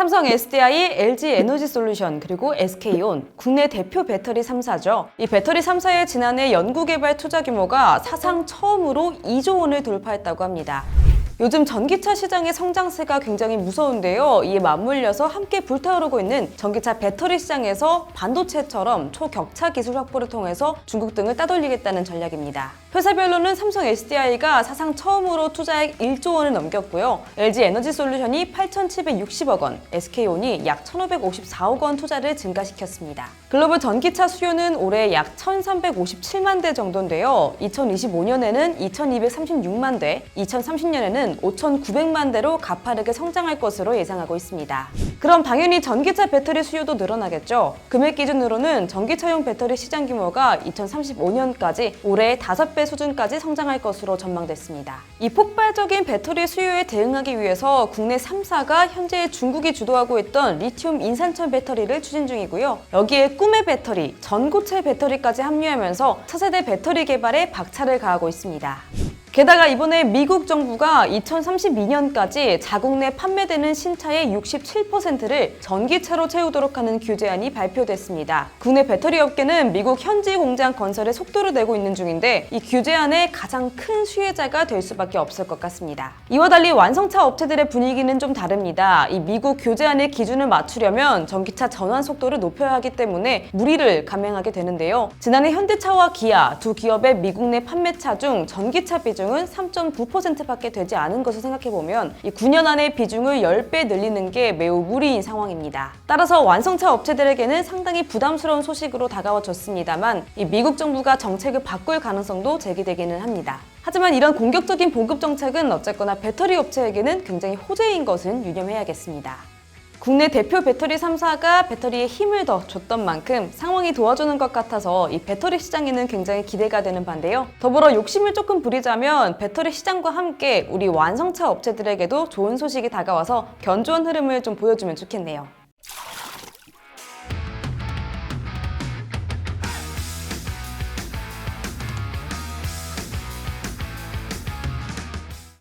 삼성 SDI, LG 에너지 솔루션, 그리고 SK온 국내 대표 배터리 3사죠. 이 배터리 3사의 지난해 연구개발 투자 규모가 사상 처음으로 2조 원을 돌파했다고 합니다. 요즘 전기차 시장의 성장세가 굉장히 무서운데요. 이에 맞물려서 함께 불타오르고 있는 전기차 배터리 시장에서 반도체처럼 초격차 기술 확보를 통해서 중국 등을 따돌리겠다는 전략입니다. 회사별로는 삼성 SDI가 사상 처음으로 투자액 1조 원을 넘겼고요. LG 에너지 솔루션이 8,760억 원, SK온이 약 1,554억 원 투자를 증가시켰습니다. 글로벌 전기차 수요는 올해 약 1,357만 대 정도인데요. 2025년에는 2,236만 대, 2030년에는 5,900만 대로 가파르게 성장할 것으로 예상하고 있습니다. 그럼 당연히 전기차 배터리 수요도 늘어나겠죠. 금액 기준으로는 전기차용 배터리 시장 규모가 2035년까지 올해 5배 수준까지 성장할 것으로 전망됐습니다. 이 폭발적인 배터리 수요에 대응하기 위해서 국내 3사가 현재 중국이 주도하고 있던 리튬 인산철 배터리를 추진 중이고요. 여기에 꿈의 배터리, 전고체 배터리까지 합류하면서 차세대 배터리 개발에 박차를 가하고 있습니다. 게다가 이번에 미국 정부가 2032년까지 자국 내 판매되는 신차의 67%를 전기차로 채우도록 하는 규제안이 발표됐습니다. 국내 배터리 업계는 미국 현지 공장 건설에 속도를 내고 있는 중인데 이 규제안의 가장 큰 수혜자가 될 수밖에 없을 것 같습니다. 이와 달리 완성차 업체들의 분위기는 좀 다릅니다. 이 미국 규제안의 기준을 맞추려면 전기차 전환 속도를 높여야 하기 때문에 무리를 감행하게 되는데요. 지난해 현대차와 기아 두 기업의 미국 내 판매차 중 전기차 비중 비중은 3.9%밖에 되지 않은 것을 생각해보면 이 9년 안에 비중을 10배 늘리는 게 매우 무리인 상황입니다. 따라서 완성차 업체들에게는 상당히 부담스러운 소식으로 다가와졌습니다만 이 미국 정부가 정책을 바꿀 가능성도 제기되기는 합니다. 하지만 이런 공격적인 보급 정책은 어쨌거나 배터리 업체에게는 굉장히 호재인 것은 유념해야겠습니다. 국내 대표 배터리 3사가 배터리에 힘을 더 줬던 만큼 상황이 도와주는 것 같아서 이 배터리 시장에는 굉장히 기대가 되는 반대요. 더불어 욕심을 조금 부리자면 배터리 시장과 함께 우리 완성차 업체들에게도 좋은 소식이 다가와서 견조한 흐름을 좀 보여주면 좋겠네요.